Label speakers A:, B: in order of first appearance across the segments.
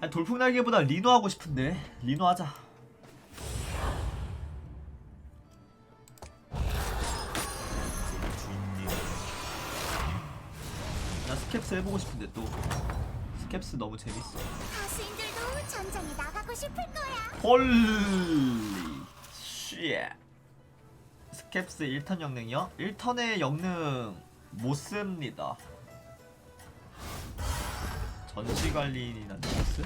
A: 아니, 돌풍 날개보다 리노 하고 싶은데 리노 하자. 나 스캡스 해보고 싶은데 또 스캡스 너무 재밌어.
B: 가수인들도 전장에 나가고 싶을 거야.
A: 홀리 쉣 스캡스 1턴 영능이요? 1턴의 영능 못 씁니다 전시관리인이나 누조스?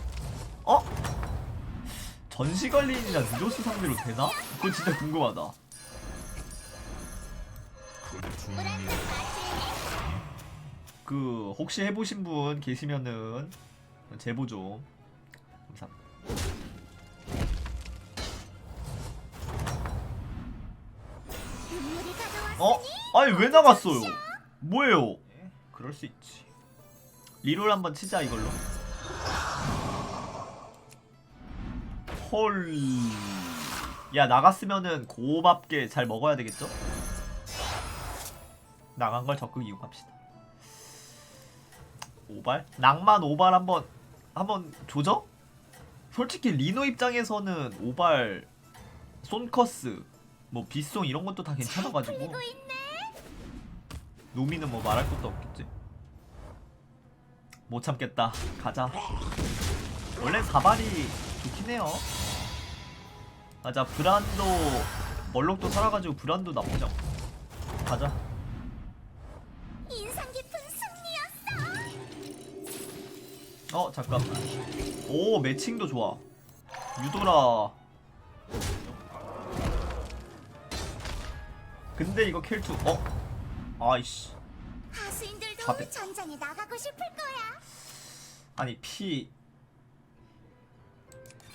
A: 어? 전시관리인이나 누조스 상대로 되나? 그거 진짜 궁금하다? 그 혹시 해보신 분 계시면은 제보 좀 감사합니다 어? 아니 왜 나갔어요? 뭐예요? 그럴 수 있지. 리롤 한번 치자 이걸로. 헐. 야 나갔으면은 고맙게 잘 먹어야 되겠죠? 나간 걸 적극 이용합시다. 오발? 낭만 오발 한번 한번 조져? 솔직히 리노 입장에서는 오발, 손커스, 뭐 빗송 이런 것도 다 괜찮아가지고. 노미는 뭐 말할 것도 없겠지. 못 참겠다. 가자. 원래 사발이 좋긴 해요. 맞아. 브란도 멀록도 살아가지고 브란도 않고. 가자.
B: 인상 깊은 승리였어.
A: 어 잠깐만. 오 매칭도 좋아. 유도라. 근데 이거 킬투. 어? 아이씨.
B: 가수인들도
A: 좌대.
B: 전장에 나가고 싶을 거야.
A: 아니 피.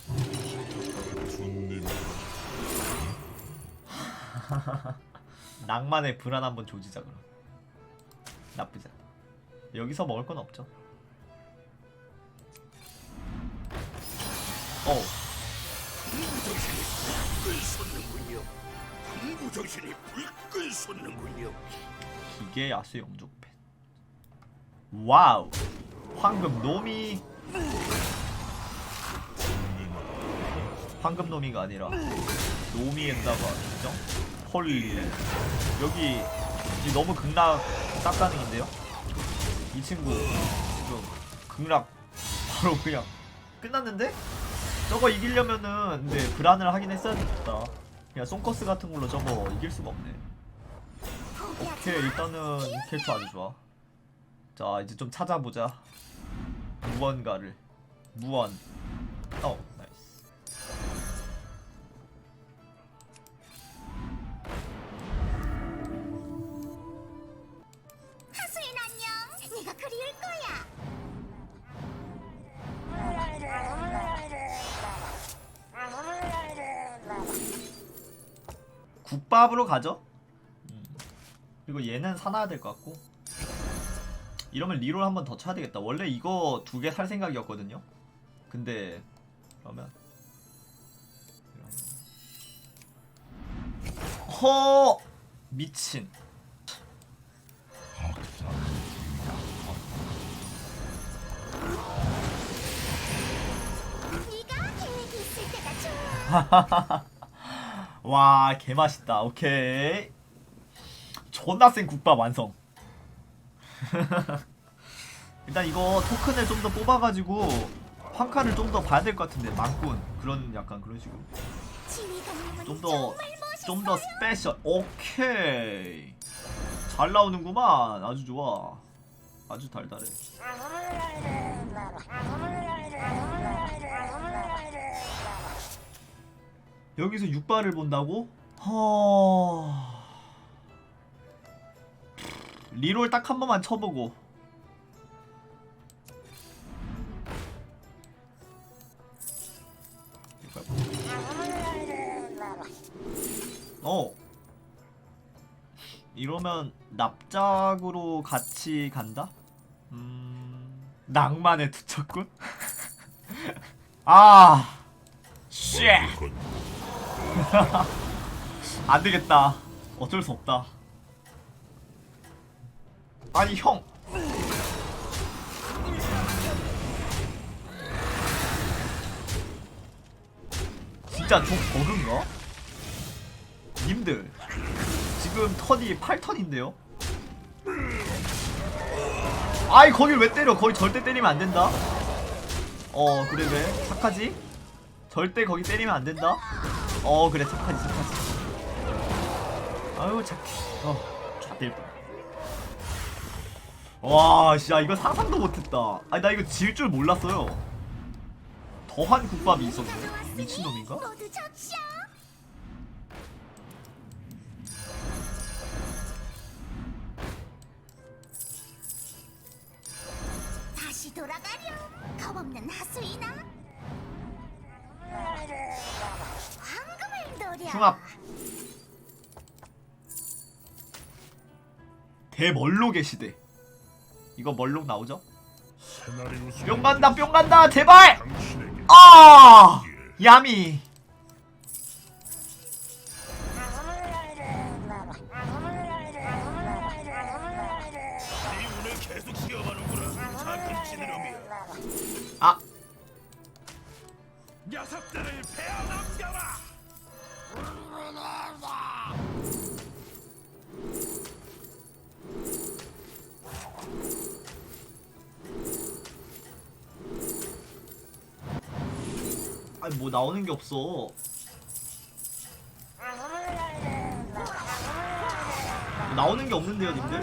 A: 낭만의 불안 한번 조지자 그럼. 나쁘지 않아. 여기서 먹을 건 없죠. 어,
C: 정신이 불끈 솟는군요.
A: 기계 야수 영족팬. 와우. 황금 노미. 황금 노미가 아니라 노미에다가 인정? 헐리. 여기 이 너무 극락 싹가능인데요? 이 친구 지금 극락 바로 그냥 끝났는데? 저거 이기려면은 근데 불안을 하긴 했어야 됐다. 그냥 송커스 같은 걸로 저거 이길 수가 없네. 오케이
B: 마.
A: 일단은 캐릭터 아주 좋아 자 이제 좀 찾아보자 무언가를 무언 어 나이스
B: 하수인 안녕. 네가 그리울 거야.
A: 국밥으로 가죠 음. 그리고 얘는 사놔야 될 것 같고 이러면 리롤 한 번 더 쳐야 되겠다. 원래 이거 두 개 살 생각이었거든요. 근데 그러면 허! 미친. 와 개맛있다. 오케이. 존나 센 국밥 완성 일단 이거 토큰을 좀 더 뽑아가지고 황카를 좀 더 봐야 될 것 같은데 망꾼. 그런 약간 그런 식으로. 좀 더. 좀 더 스페셜. 오케이. 잘 나오는구만. 아주 좋아. 아주 달달해. 여기서 육발을 본다고? 허... 리롤 딱 한 번만 쳐보고 어. 이러면 납작으로 같이 간다? 음. 낭만의 투척꾼? 아. 쉣. 안 되겠다. 어쩔 수 없다. 아니 형. 진짜 좀 버그인가? 님들. 지금 턴이 8턴인데요? 아이 거길 왜 때려? 거기 절대 때리면 안 된다. 어 그래 그래. 착하지? 절대 거기 때리면 안 된다? 어 그래. 착하지 착하지. 아유 착해 어뻔 와 진짜 이거 상상도 못했다 아니 나 이거 질 줄 몰랐어요 더한 국밥이 있었네 미친놈인가?
B: 다시 돌아가렴. 겁없는 하수이나. 황금을 노려.
A: 흉합 대멀록의 시대 이거 멀록 나오죠? 뿅 간다 뿅 간다 제발! 아! 야미 아니 뭐 나오는 게 없어. 나오는 게 없는데요 님들?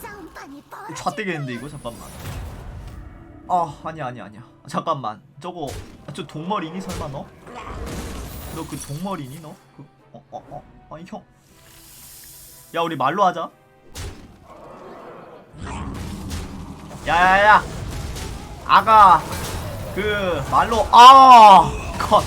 B: 싸움판이 벌어지고
A: 좌대겠는데 이거? 잠깐만. 아 아니야 아니야 아니야. 잠깐만. 저거 아, 저 동머리니 설마 너? 너그 동머리니 너? 그 어 어 어 아니 형 야 우리 말로 하자. 야야야. 아가 그 말로 아 컷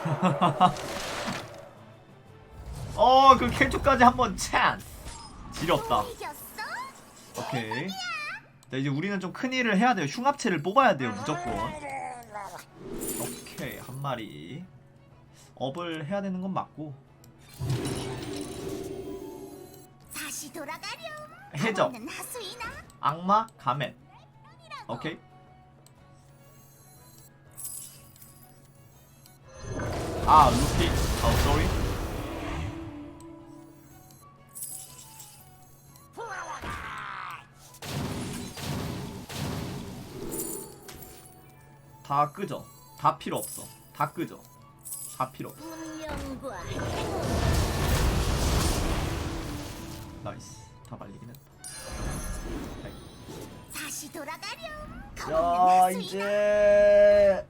A: 어, 그 켈초까지 한번 찬스. 지렸다. 오케이. 자, 이제 우리는 좀 큰 일을 해야 돼요. 흉합체를 뽑아야 돼요, 무조건. 오케이, 한 마리. 업을 해야 되는 건 맞고.
B: 다시 돌아가렴.
A: 해적. 악마, 가멧. 오케이. 아, 루피. 어, sorry. 다 끄죠. 다 필요 없어. 다 끄죠. 다 필요 없어.
B: 운명과
A: 나이스. 다 말리긴 했다.
B: 다시 돌아가렴. 하수이나.
A: 이제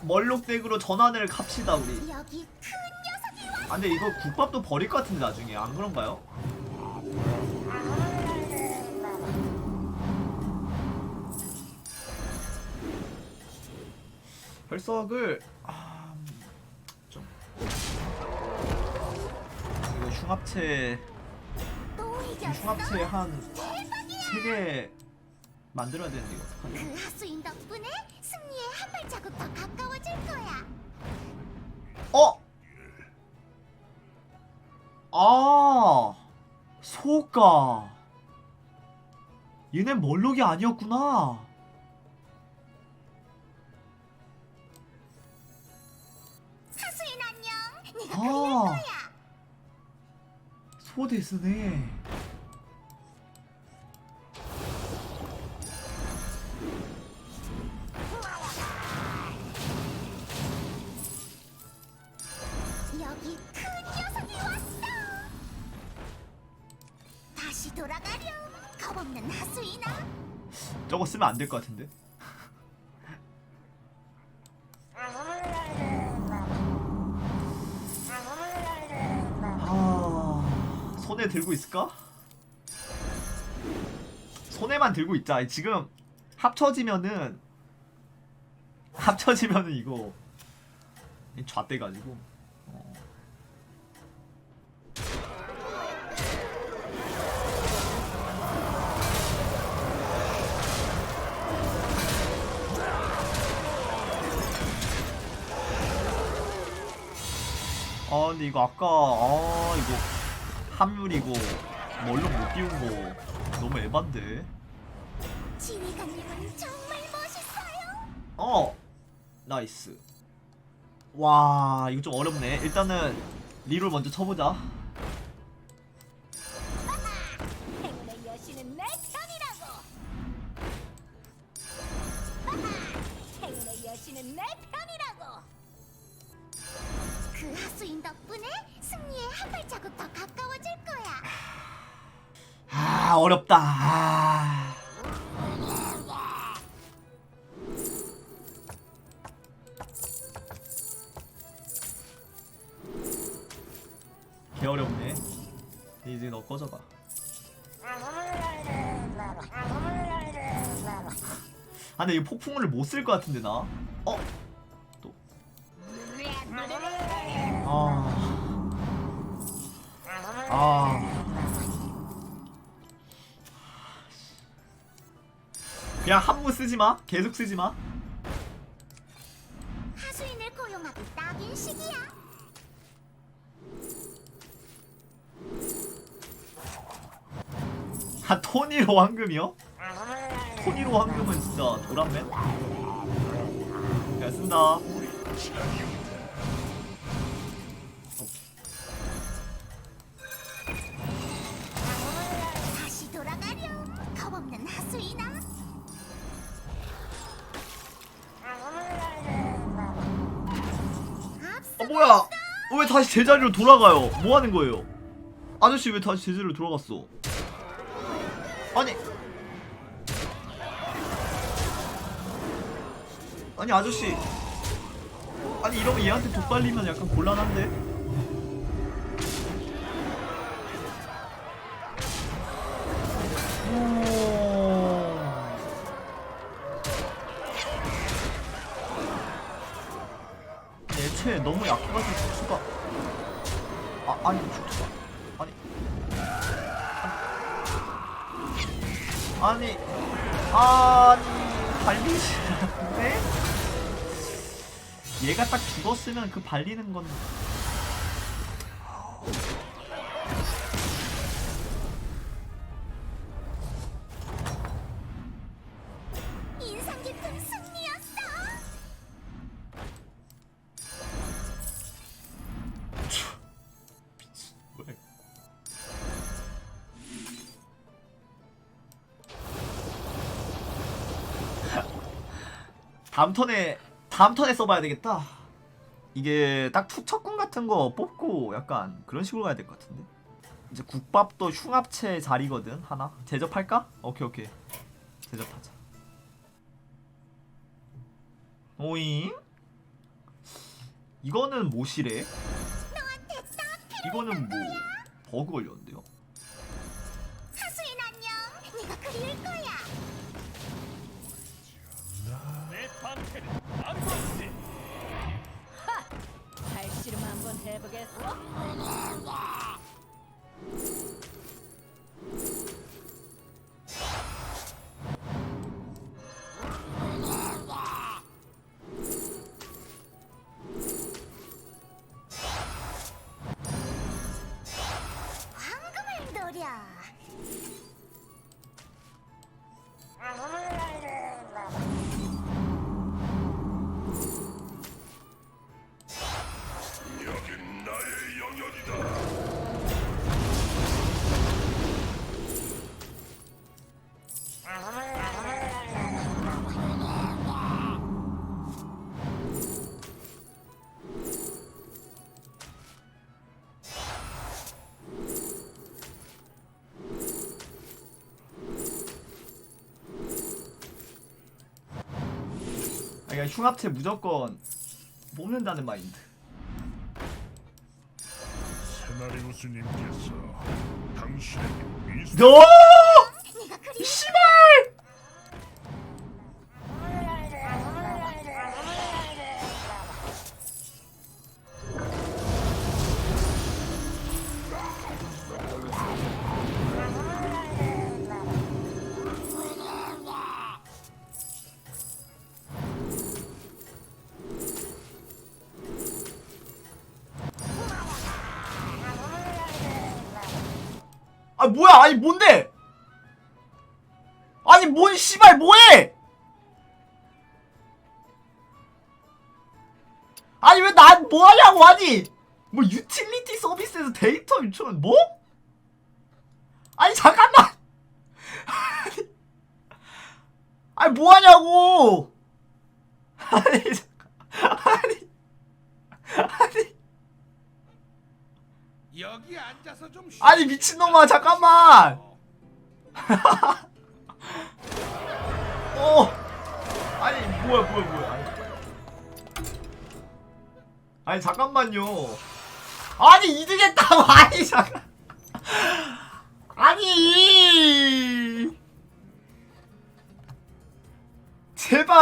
A: 멀록댁으로 전환을 갑시다 우리
B: 여기 큰 녀석이 왔.
A: 아 근데 이거 국밥도 버릴 것 같은데 나중에 안 그런가요? 별석을 아, 좀 이거 흉합체 이. 흉합체 한
B: 대박이야.
A: 3개 만들어야 되는데 이거 어떡하지?
B: 그 하수인 덕분에 승리에 한 발자국 더 가까워질 거야.
A: 어? 아, 소가. 얘네 멀록이 아니었구나. 소데스네.
B: 여기 큰 녀석이 왔어. 다시 돌아가렴. 겁없는 하수이나.
A: 저거 쓰면 안 될 것 같은데. 손에 들고 있을까? 손에만 들고 있자. 지금 합쳐지면은 합쳐지면은 이거 좌대 가지고. 어. 아, 근데 이거 아까 아 이거 함율이고 멀로 못 띄운 거 너무 에반데
B: 지휘관님은 정말 멋있어요.
A: 어 나이스 와 이거 좀 어렵네 일단은 리롤 먼저 쳐보자
B: 행운의 여신은 내 편이라고. 행운의 여신은 내 편이라고. 그 하수인 덕분에 승리에 한 발자국 더 가까워질 거야.
A: 아 어렵다 아. 개 어렵네 이제 너 꺼져봐 아 근데 이 폭풍을 못 쓸 것 같은데 나 어? 또 아... 아... 그냥 한무 쓰지 마. 계속 쓰지 마.
B: 하수인을 고용하기 딱인 시기야.
A: 아 토니로 황금이요? 토니로 황금은 진짜 도란맨? 잘 쓴다. 뭐야? 어, 왜 다시 제자리로 돌아가요? 뭐 하는 거예요? 아저씨 왜 다시 제자리로 돌아갔어? 아니 아니 아저씨 아니 이러면 얘한테 돋발리면 약간 곤란한데? 얘가 딱 죽었으면 그 발리는 건
B: 인상 깊은 승리였어.
A: 왜? 다음 턴에 다음 턴에 써봐야 되겠다. 이게 딱 투척군 같은 거 뽑고 약간 그런 식으로 가야 될 것 같은데. 이제 국밥도 흉합체 자리거든 하나 제접할까? 오케이 오케이 제접하자. 오잉? 이거는 뭐시래? 이거는 뭐 버그 걸렸는데요?
B: 하수인 안녕. 네가 그리울 거야.
C: 안광
A: 그러니까 흉합체 무조건 뽑는다는 마인드.
C: 세나리우스님께서 당신에게 미소
A: 너! 씨발! 아 뭐야? 아니 뭔데? 아니 뭔 씨발 뭐해? 아니 왜 난 뭐하냐고 아니. 뭐 유틸리티 서비스에서 데이터 유출은 뭐? 아니 잠깐만. 아니, 뭐하냐고. 아니 아니. 아니
C: 여기 앉아서 좀 쉬.
A: 아니 미친놈아 잠깐만! 어. 아니 뭐야 뭐야 뭐야. 아니, 잠깐만요. 아니 이득했다고! 아니 잠깐. 아니. 제발